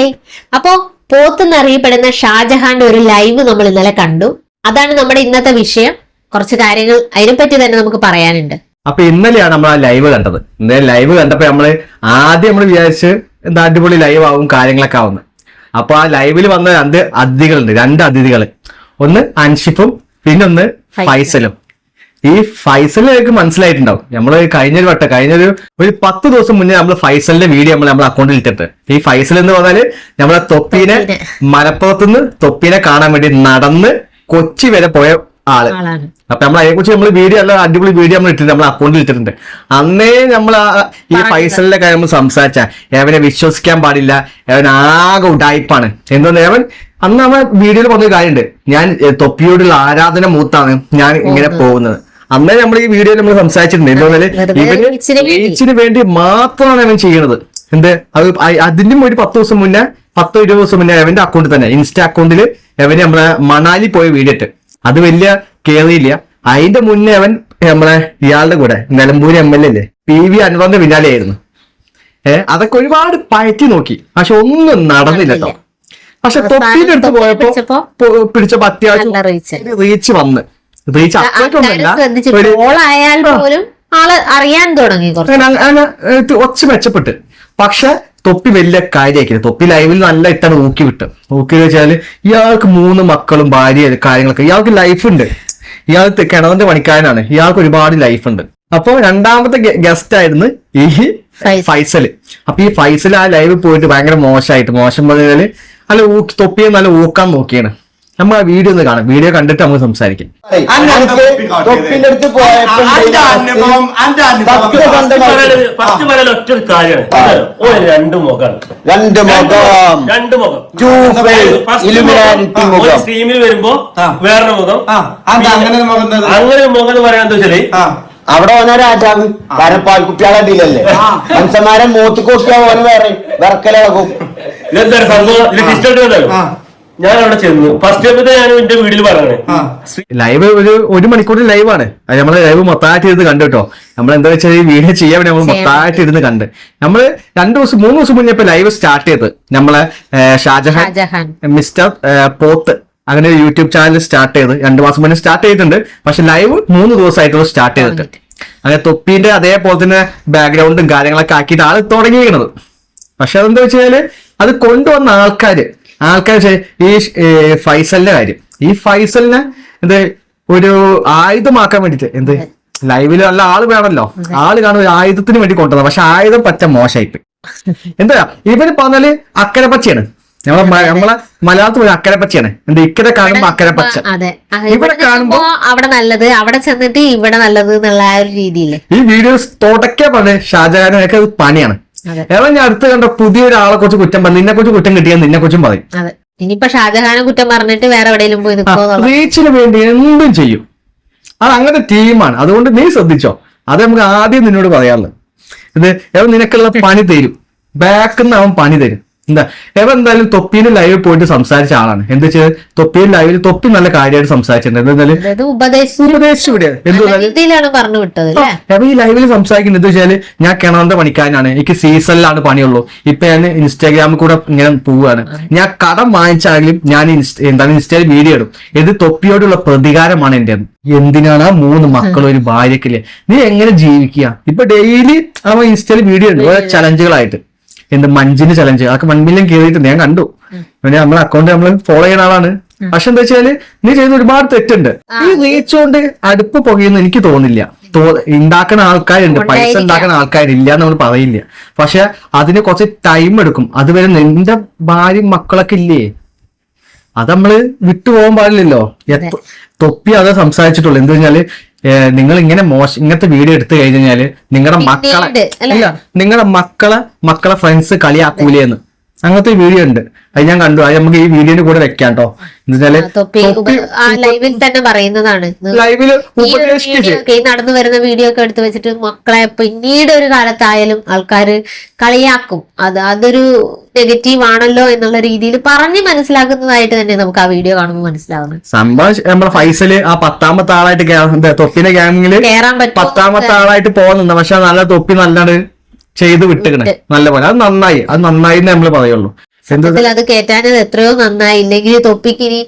Hi അപ്പോ പോത്തെന്നറിയപ്പെടുന്ന ഷാജഹാന്റെ ഒരു live നമ്മൾ ഇന്നലെ കണ്ടു. അതാണ് നമ്മുടെ ഇന്നത്തെ വിഷയം. കുറച്ച് കാര്യങ്ങൾ അതിനെപ്പറ്റി തന്നെ നമുക്ക് പറയാനുണ്ട്. അപ്പൊ ഇന്നലെയാണ് നമ്മൾ ആ ലൈവ് കണ്ടത്. ഇന്നലെ ലൈവ് കണ്ടപ്പോ നമ്മൾ ആദ്യം നമ്മൾ വിചാരിച്ച് എന്താ അടിപൊളി ലൈവ് ആവും കാര്യങ്ങളൊക്കെ ആവുന്നു. അപ്പൊ ആ ലൈവിൽ വന്ന രണ്ട് അതിഥികളുണ്ട്. രണ്ട് അതിഥികൾ ഒന്ന് അൻഷിഫും പിന്നൊന്ന് ഫൈസലും. ഈ ഫൈസലിനൊക്കെ മനസ്സിലായിട്ടുണ്ടാവും. നമ്മൾ കഴിഞ്ഞൊരു വട്ടം കഴിഞ്ഞൊരു ഒരു പത്ത് ദിവസം മുന്നേ നമ്മൾ ഫൈസലിന്റെ വീഡിയോ നമ്മൾ നമ്മുടെ അക്കൗണ്ടിൽ ഇട്ടിട്ട്. ഈ ഫൈസൽ എന്ന് പറഞ്ഞാൽ നമ്മളെ തൊപ്പീനെ മലപ്പുറത്ത് മലപ്പുറത്തുനിന്ന് തൊപ്പീനെ കാണാൻ വേണ്ടി നടന്ന് കൊച്ചി വരെ പോയ ആൾ. അപ്പൊ നമ്മൾ അതിനെ കുറിച്ച് നമ്മൾ വീഡിയോ അല്ല അടിപൊളി വീഡിയോ നമ്മൾ ഇട്ടിട്ടുണ്ട് നമ്മൾ അക്കൗണ്ടിൽ ഇട്ടിട്ടുണ്ട്. അന്നേ നമ്മൾ ഈ. ഫൈസലിന്റെ കാര്യം നമ്മൾ സംസാരിച്ച. അവനെ വിശ്വസിക്കാൻ പാടില്ല. അവൻ ആകെ ഉടായ്പാണ് എന്താ അവൻ അന്ന് നമ്മൾ വീഡിയോയിൽ പറഞ്ഞൊരു കാര്യമുണ്ട്. ഞാൻ തൊപ്പിയോടുള്ള ആരാധന മൂത്താണ് ഞാൻ ഇങ്ങനെ പോകുന്നത്. അന്നേ നമ്മൾ ഈ വീഡിയോയിൽ നമ്മൾ സംസാരിച്ചിട്ടുണ്ട്. എന്താ വേണ്ടി. റീച്ചിന് വേണ്ടി മാത്രമാണ് അവൻ ചെയ്യണത്. എന്ത്? അത് അതിനും ഒരു പത്ത് ദിവസം മുന്നേ പത്തോ ഇരുപത് ദിവസം മുന്നേ അവന്റെ അക്കൗണ്ടിൽ തന്നെ ഇൻസ്റ്റാ അക്കൗണ്ടിൽ അവന് നമ്മളെ മണാലി പോയ വീഡിയോ ഇട്ട്. അത് വലിയ കേറിയില്ല. അതിന്റെ മുന്നേ അവൻ നമ്മളെ ഇയാളുടെ കൂടെ നിലമ്പൂര് എം എൽ എ അല്ലേ പി വി അൻവറിന്റെ പിന്നാലെയായിരുന്നു. ഏഹ് അതൊക്കെ ഒരുപാട് പയറ്റി നോക്കി. പക്ഷെ ഒന്നും നടന്നില്ല കേട്ടോ. പക്ഷെ അവസാനം തൊപ്പിന്റെ അടുത്ത് തൊപ്പിയെ പോയപ്പോ പിടിച്ചപ്പോ അത്യാവശ്യം റീച്ച് വന്ന്. റീച്ച് അത്രയ്ക്കൊന്നുമില്ല പോലും ആൾ അറിയാൻ തുടങ്ങി ഒച്ച മെച്ചപ്പെട്ട്. പക്ഷെ തൊപ്പി വലിയ കാര്യമായിരിക്കും തൊപ്പി ലൈവിൽ നല്ല ഇട്ടാണ് നോക്കി വിട്ട്. ഊക്കി വെച്ചാൽ ഇയാൾക്ക് മൂന്ന് മക്കളും ഭാര്യ കാര്യങ്ങളൊക്കെ. ഇയാൾക്ക് ലൈഫ് ഉണ്ട്. ഇയാൾ കിണറിന്റെ പണിക്കാരനാണ്. ഇയാൾക്ക് ഒരുപാട് ലൈഫ് ഉണ്ട്. അപ്പൊ രണ്ടാമത്തെ ഗസ്റ്റ് ആയിരുന്നു ഈ ഫൈസൽ. അപ്പൊ ഈ ഫൈസൽ ആ ലൈവ് പോയിട്ട് ഭയങ്കര മോശമായിട്ട് മോശം പറഞ്ഞാൽ നല്ല തൊപ്പിയെ നല്ല ഊക്കാൻ നോക്കിയാണ്. നമ്മൾ ആ വീഡിയോ ഒന്ന് കാണാം. വീഡിയോ കണ്ടിട്ട് നമുക്ക് സംസാരിക്കാം. രണ്ട് മുഖം. രണ്ട് മുഖം. രണ്ട് മുഖം. സ്ട്രീമിൽ വരുമ്പോ വേറൊരു മുഖം. അങ്ങനെ മുഖം എന്താ? മുഖം എന്ന് പറയാൻ വെച്ചാൽ ആ. അവിടെ ഓന രാജാവ് കാരണം പാൽക്കുട്ടികളെ അടിയിലല്ലേ മനുഷ്യന്മാരെ മൂത്ത് കൊട്ടിയാ ഓന് വേറെ. വിറക്കലാകും ഇതെന്താ സംഭവം. ഞാൻ അവിടെ ചെന്നു ഫസ്റ്റ് ടൈമത്തെ ഞാൻ എന്റെ വീട്ടിൽ പറയണേ ലൈവ് ഒരു ഒരു മണിക്കൂർ ലൈവാണ് അത് നമ്മൾ ലൈവ് മൊത്തമായിട്ട് ഇരുന്ന് കണ്ടു കേട്ടോ. നമ്മൾ എന്താ വെച്ചാൽ ഈ വീഡിയോ ചെയ്യാൻ വേണ്ടി നമ്മൾ മൊത്തമായിട്ട് ഇരുന്ന് കണ്ട്. നമ്മൾ രണ്ട് ദിവസം മൂന്ന് ദിവസം മുന്നേ ഇപ്പൊ ലൈവ് സ്റ്റാർട്ട് ചെയ്ത്. നമ്മളെ ഷാജഹാൻ മിസ്റ്റർ പോത്ത് അങ്ങനെ ഒരു യൂട്യൂബ് ചാനൽ സ്റ്റാർട്ട് ചെയ്ത്. രണ്ടു മാസം മുന്നേ സ്റ്റാർട്ട് ചെയ്തിട്ടുണ്ട്. പക്ഷെ ലൈവ് മൂന്ന് ദിവസമായിട്ടുള്ള സ്റ്റാർട്ട് ചെയ്തിട്ട്. അങ്ങനെ തൊപ്പീന്റെ അതേപോലെ തന്നെ ബാക്ക്ഗ്രൗണ്ടും കാര്യങ്ങളൊക്കെ ആക്കിയിട്ട് തുടങ്ങിയിരിക്കുന്നത്. പക്ഷെ അതെന്താ വെച്ചാൽ അത് കൊണ്ടുവന്ന ആൾക്കാര് ആൾക്കാർ ഈ ഫൈസലിന്റെ കാര്യം. ഈ ഫൈസലിനെ എന്ത് ഒരു ആയുധമാക്കാൻ വേണ്ടിട്ട് എന്ത്? ലൈവിൽ നല്ല ആൾ വേണമല്ലോ ആൾ കാണും ഒരു ആയുധത്തിന് വേണ്ടി കൊണ്ടുവന്നത്. പക്ഷെ ആയുധം പറ്റ മോശമായിപ്പോയി എന്താ? ഇവർ പറഞ്ഞാൽ അക്കരെ പച്ചയാണ്. നമ്മളെ നമ്മളെ മലയാളത്തിൽ ഒരു അക്കരെ പച്ചയാണ്. എന്താ? ഇക്കരെ കാണുമ്പോ അക്കരെ പച്ച. അതെ. ആ, ഇവിടെ ഇവിടെ കാണുമ്പോ- അവിടെ നല്ലത് അവിടെ ചെന്നിട്ട് ഇവിടെ നല്ലത് എന്നുള്ള ആ ഒരു രീതിയിൽ ഈ വീഡിയോസ് തോട്ടക്കെ പറഞ്ഞ് ഷാജഹാനൊക്കെ പണിയാണ്. അതെ. ഞാൻ അടുത്ത് കണ്ട പുതിയ പുതിയൊരാളെ കുറിച്ച് കുറ്റം പറഞ്ഞു നിന്നെ കുറിച്ച് കുറ്റം കിട്ടിയാൽ നിന്നെ കുറിച്ചും പറയും. ഇനിയിപ്പോ ഷാജഹാനെ കുറ്റം പറഞ്ഞിട്ട് വേറെ എവിടെയെങ്കിലും പോയി റീച്ചിന് വേണ്ടി എന്തും ചെയ്യും. അത് അങ്ങനത്തെ ടീമാണ്. അതുകൊണ്ട് നീ ശ്രദ്ധിച്ചോ. അത് നമുക്ക് ആദ്യം നിന്നോട് പറയാനുള്ളത്. ഇത് നിനക്കുള്ള പണി തരും. ബാക്കിൽ നിന്ന് അവൻ പണി തരും. എന്താ എവൻ എന്തായാലും തൊപ്പിയിൽ ലൈവിൽ പോയിട്ട് സംസാരിച്ച ആളാണ്. എന്താ വെച്ചാൽ തൊപ്പിയിൽ ലൈവിൽ തൊപ്പി നല്ല കാര്യമായിട്ട് സംസാരിച്ചിട്ടുണ്ട്. എന്തായാലും ഉപദേശിച്ചു ഈ ലൈവിൽ സംസാരിക്കുന്നത് വെച്ചാൽ ഞാൻ കിണറിന്റെ പണിക്കാരനാണ്. എനിക്ക് സീസണിലാണ് പണിയുള്ളൂ. ഇപ്പൊ ഞാൻ ഇൻസ്റ്റാഗ്രാമിൽ കൂടെ ഇങ്ങനെ പോവുകയാണ്. ഞാൻ കടം വാങ്ങിച്ചാണെങ്കിലും ഞാൻ എന്താണ് ഇൻസ്റ്റയിൽ വീഡിയോ ഇടും. ഇത് തൊപ്പിയോടുള്ള പ്രതികാരമാണ് എന്റെ എന്തിനാണ് ആ മൂന്ന് മക്കളും ഒരു ഭാര്യക്കില്ലേ നീ എങ്ങനെ ജീവിക്കുക? ഇപ്പൊ ഡെയിലി അവൻ ഇൻസ്റ്റയിൽ വീഡിയോ ഉണ്ട് ഓരോ ചലഞ്ചുകളായിട്ട് എന്ത് മഞ്ചിന് ചലഞ്ച് അതൊക്കെ മില്യൺ കയറിയിട്ടുണ്ട് ഞാൻ കണ്ടു. പിന്നെ നമ്മളെ അക്കൗണ്ട് നമ്മൾ ഫോളോ ചെയ്യുന്ന ആളാണ്. പക്ഷെ എന്താ വെച്ചാൽ നീ ചെയ്ത ഒരുപാട് തെറ്റുണ്ട്. ഈ റീച്ച് കൊണ്ട് അടുപ്പ് പുകയെന്ന് എനിക്ക് തോന്നില്ല. ഉണ്ടാക്കുന്ന ആൾക്കാരുണ്ട്. പൈസ. ഉണ്ടാക്കുന്ന ആൾക്കാരില്ല എന്ന് നമ്മൾ പറയില്ല. പക്ഷെ അതിന് കുറച്ച് ടൈം എടുക്കും. അതുവരെ നിന്റെ ഭാര്യ മക്കളൊക്കെ ഇല്ലേ? അത് നമ്മൾ വിട്ടുപോകാൻ പാടില്ലല്ലോ. തൊപ്പി അത് സംസാരിച്ചിട്ടുള്ളൂ. എന്താ വെച്ചാൽ നിങ്ങൾ ഇങ്ങനെ മോശം ഇങ്ങനത്തെ വീഡിയോ എടുത്തു കഴിഞ്ഞാൽ നിങ്ങളുടെ മക്കളെ അല്ല? നിങ്ങളുടെ മക്കളെ മക്കളെ ഫ്രണ്ട്സ് കളിയാക്കൂലേന്ന്. അങ്ങനത്തെ വീഡിയോ ഉണ്ട്. അത് ഞാൻ കണ്ടു. അത് നമുക്ക് ഈ വീഡിയോന്റെ കൂടെ വെക്കാം കേട്ടോ ലൈവിൽ തന്നെ പറയുന്നതാണ്. നടന്നു വരുന്ന വീഡിയോ ഒക്കെ എടുത്തു വെച്ചിട്ട് മക്കളെ പിന്നീട് ഒരു കാലത്തായാലും ആൾക്കാര് കളിയാക്കും. അത് അതൊരു നെഗറ്റീവ് ആണല്ലോ എന്നുള്ള രീതിയിൽ പറഞ്ഞ് മനസ്സിലാക്കുന്നതായിട്ട് തന്നെ നമുക്ക് ആ വീഡിയോ കാണുമ്പോൾ മനസ്സിലാവുന്നത്. സംഭവം നമ്മളെ ഫൈസൽ ആ പത്താമത്തെ ആളായിട്ട് തൊപ്പിന്റെ ഗ്യാങ്ങിൽ പറ്റുമോ? പത്താമത്തെ ആളായിട്ട് പോകുന്നുണ്ട് പക്ഷെ നല്ല തൊപ്പി നല്ലത് ചെയ്ത് വിട്ടുകണേ നല്ല പോലെ അത് നന്നായി. അത് നന്നായി നമ്മൾ പറയുള്ളൂ. സത്യത്തിൽ അത് കേറ്റാനത് എത്രയോ നന്നായി. ഇല്ലെങ്കിൽ തൊപ്പിക്കിനി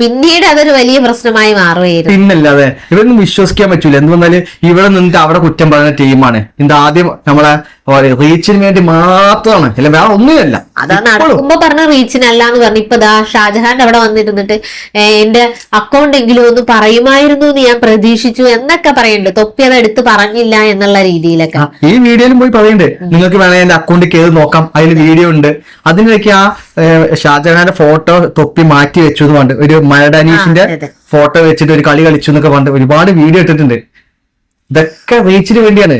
പിന്നീട് അതൊരു വലിയ പ്രശ്നമായി മാറുകയായിരുന്നു. പിന്നല്ലാതെ ഇവരൊന്നും വിശ്വസിക്കാൻ പറ്റൂല. എന്ന് പറഞ്ഞാൽ ഇവിടെ നിന്നിട്ട് അവിടെ കുറ്റം പറയുന്ന ടീമാണ്. ഇത് ആദ്യം നമ്മളെ റീച്ചിന് വേണ്ടി മാത്രമാണ്. അല്ല വേറെ ഒന്നുമില്ല. അതാ നടക്കുമ്പോ പറഞ്ഞ റീച്ചിനല്ല എന്ന് പറഞ്ഞു ഇപ്പൊ ദാ ഷാജഹാന്റെ അവിടെ വന്നിരുന്നിട്ട് എന്റെ അക്കൗണ്ട് എങ്കിലും ഒന്ന് പറയുമായിരുന്നു എന്ന് ഞാൻ പ്രതീക്ഷിച്ചു എന്നൊക്കെ പറയുന്നുണ്ട് തൊപ്പി അത് എടുത്ത് പറഞ്ഞില്ല എന്നുള്ള രീതിയിലൊക്കെ. ഈ വീഡിയോയിലും പോയി പറയുന്നുണ്ട് നിങ്ങൾക്ക് വേണമെങ്കിൽ എന്റെ അക്കൗണ്ടിൽ കയറി നോക്കാം. അതിൽ വീഡിയോ ഉണ്ട്. അതിനിടയ്ക്ക് ആ ഷാജഹാന്റെ ഫോട്ടോ തൊപ്പി മാറ്റി വെച്ചു എന്ന് പണ്ട് ഒരു മരഡാനീഷിന്റെ. ഫോട്ടോ വെച്ചിട്ട് ഒരു കളി കളിച്ചു എന്നൊക്കെ പണ്ട് ഒരുപാട് വീഡിയോ ഇട്ടിട്ടുണ്ട്. ഇതൊക്കെ റീച്ചിന് വേണ്ടിയാണ്.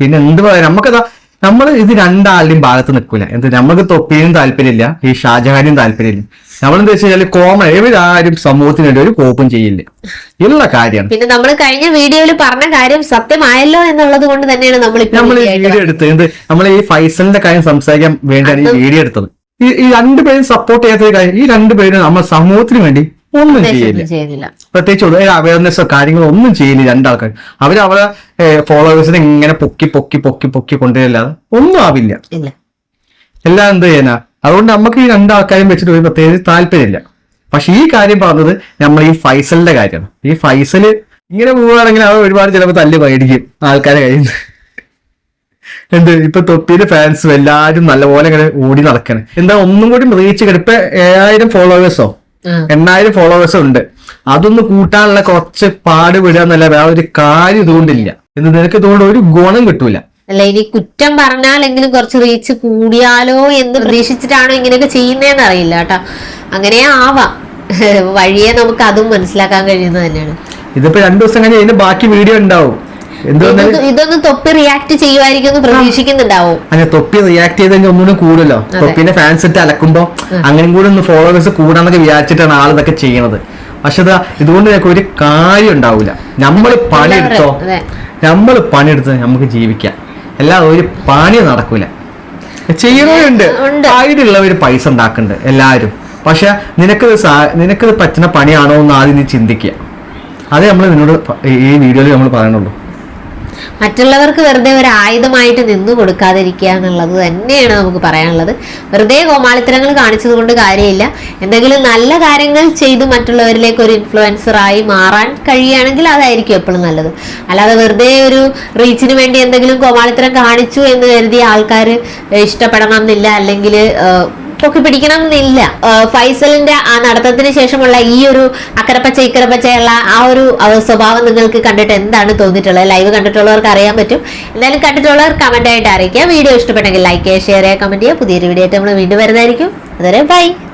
പിന്നെ എന്ത് പറയാ നമുക്കതാ നമ്മൾ ഇത് രണ്ടാളുടെയും ഭാഗത്ത് നിൽക്കൂല. എന്ത് നമുക്ക് തൊപ്പിയും താല്പര്യമില്ല ഈ ഷാജഹാനും താല്പര്യമില്ല. നമ്മളെന്താ വെച്ച് കഴിഞ്ഞാൽ കോമൺ ഇവരാരും സമൂഹത്തിന് വേണ്ടി ഒരു കോപ്പും ചെയ്യില്ല. ഉള്ള കാര്യമാണ്. പിന്നെ നമ്മൾ കഴിഞ്ഞ വീഡിയോയിൽ പറഞ്ഞ കാര്യം സത്യമായല്ലോ എന്നുള്ളത് കൊണ്ട് തന്നെയാണ് നമ്മൾ നമ്മൾ ഈ വീഡിയോ എടുത്തത്. എന്ത് നമ്മൾ ഈ ഫൈസലിന്റെ കാര്യം സംസാരിക്കാൻ വേണ്ടിയാണ് ഈ വീഡിയോ എടുത്തത്. ഈ ഈ രണ്ടുപേരും സപ്പോർട്ട് ചെയ്യാത്ത കാര്യം ഈ രണ്ടുപേരും നമ്മുടെ സമൂഹത്തിന് വേണ്ടി ഒന്നും ചെയ്യില്ല. പ്രത്യേകിച്ച് ഒരു അവയർനെസ്സോ കാര്യങ്ങളോ ഒന്നും ചെയ്യില്ല രണ്ടാൾക്കാർ. അവർ അവരെ ഫോളോവേഴ്സിനെ ഇങ്ങനെ പൊക്കി പൊക്കി പൊക്കി പൊക്കി കൊണ്ടുവരില്ലാതെ ഒന്നും ആവില്ല. എല്ലാം എന്ത് ചെയ്യാനാ? അതുകൊണ്ട് നമുക്ക് ഈ രണ്ടാൾക്കാരും വെച്ചിട്ട് ഒരു പ്രത്യേകിച്ച് താല്പര്യമില്ല. പക്ഷെ ഈ കാര്യം പറഞ്ഞത് നമ്മൾ ഈ ഫൈസലിന്റെ കാര്യമാണ്. ഈ ഫൈസൽ ഇങ്ങനെ പോവുകയാണെങ്കിൽ അവർ ഒരുപാട് ചിലപ്പോൾ തല്ല് പേടിക്കും ആൾക്കാരെ കയ്യിൽ നിന്ന് എന്ത്? ഇപ്പൊ തൊപ്പിയിൽ ഫാൻസും എല്ലാരും നല്ലപോലെ ഇങ്ങനെ ഓടി നടക്കണേ. എന്താ ഒന്നും കൂടി റീച്ച് കിട്ടും ഇപ്പൊ ഏഴായിരം ഫോളോവേഴ്സോ. എണ്ണായിരം ഫോളോവേഴ്സോ ഉണ്ട്. അതൊന്ന് കൂട്ടാനുള്ള കുറച്ച് പാട് എന്നല്ല വേറെ ഒരു കാര്യം ഇതുകൊണ്ടില്ല. എന്ന് നിനക്ക് ഇതുകൊണ്ട് ഒരു ഗുണം കിട്ടൂല. അല്ല ഇനി കുറ്റം പറഞ്ഞാലെങ്കിലും കുറച്ച് റീച്ച് കൂടിയാലോ എന്ന് പ്രതീക്ഷിച്ചിട്ടാണോ ഇങ്ങനെയൊക്കെ ചെയ്യുന്നതെന്ന് അറിയില്ല കേട്ടോ. അങ്ങനെ ആവാം. വഴിയെ നമുക്ക് അതും മനസ്സിലാക്കാൻ കഴിയുന്നത് തന്നെയാണ്. ഇതിപ്പോ രണ്ടു ദിവസം കഴിഞ്ഞ് ഇതിന്റെ ബാക്കി വീഡിയോ ഉണ്ടാവും. ഇതൊന്ന് തൊപ്പി റിയാക്ട് ചെയ്യുമായിരിക്കും പ്രതീക്ഷിക്കുന്നുണ്ടാവും. അങ്ങനെ തൊപ്പി റിയാക്ട് ചെയ്തെങ്കിൽ ഒന്നുകൂടി കൂടുതലോ തൊപ്പിന്റെ ഫാൻസ് ഇട്ട് അലക്കുമ്പോ അങ്ങനെ കൂടെ ഒന്ന് ഫോളോവേഴ്സ് കൂടാന്നൊക്കെ വിചാരിച്ചിട്ടാണ് ആൾ ഇതൊക്കെ ചെയ്യണത്. പക്ഷെ ഇതാ ഇതുകൊണ്ട് ഞങ്ങൾക്ക് ഒരു കാര്യം ഉണ്ടാവില്ല നമ്മൾ പണിയെടുത്തോ. നമ്മൾ പണിയെടുത്ത് നമുക്ക് ജീവിക്കാം. എല്ലാ ഒരു പണി നടക്കൂല. ചെയ്യണവരുണ്ട്. ആയിട്ടുള്ളവർ പൈസ ഉണ്ടാക്കുന്നുണ്ട് എല്ലാവരും. പക്ഷെ നിനക്കത് നിനക്കത് പറ്റുന്ന പണിയാണോ എന്ന് ആദ്യം നീ ചിന്തിക്കുക. അതേ നമ്മൾ നിന്നോട് ഈ വീഡിയോയിൽ നമ്മൾ പറയണുള്ളൂ. മറ്റുള്ളവർക്ക് വെറുതെ ഒരു ആയുധമായിട്ട് നിന്നു കൊടുക്കാതിരിക്കുക എന്നുള്ളത് തന്നെയാണ് നമുക്ക് പറയാനുള്ളത്. വെറുതെ കോമാളിത്തരങ്ങൾ കാണിച്ചത് കൊണ്ട് കാര്യമില്ല. എന്തെങ്കിലും നല്ല കാര്യങ്ങൾ ചെയ്ത് മറ്റുള്ളവരിലേക്ക് ഒരു ഇൻഫ്ലുവൻസറായി മാറാൻ കഴിയുകയാണെങ്കിൽ അതായിരിക്കും എപ്പോഴും നല്ലത്. അല്ലാതെ വെറുതെ ഒരു റീച്ചിന് വേണ്ടി എന്തെങ്കിലും കോമാളിത്തരം കാണിച്ചു എന്ന് കരുതി ആൾക്കാർ ഇഷ്ടപ്പെടണം എന്നില്ല അല്ലെങ്കിൽ പൊക്കി പിടിക്കണം എന്നില്ല ഫൈസലിന്റെ ആ നടത്തത്തിന് ശേഷമുള്ള ഈ ഒരു അക്കരപ്പച്ച ഇക്കരപ്പച്ചയുള്ള ആ ഒരു സ്വഭാവം നിങ്ങൾക്ക് കണ്ടിട്ട് എന്താണ് തോന്നിയിട്ടുള്ളത്? ലൈവ് കണ്ടിട്ടുള്ളവർക്ക് അറിയാൻ പറ്റും. എന്തായാലും കണ്ടിട്ടുള്ളവർ കമന്റ് ആയിട്ട് അറിയിക്കുക വീഡിയോ ഇഷ്ടപ്പെട്ടെങ്കിൽ ലൈക്ക് ചെയ്യുക ഷെയർ ചെയ്യുക കമന്റ് ചെയ്യുക. പുതിയൊരു വീഡിയോ ആയിട്ട് നമ്മൾ വീണ്ടും വരുന്നതായിരിക്കും. അതുവരെ ബൈ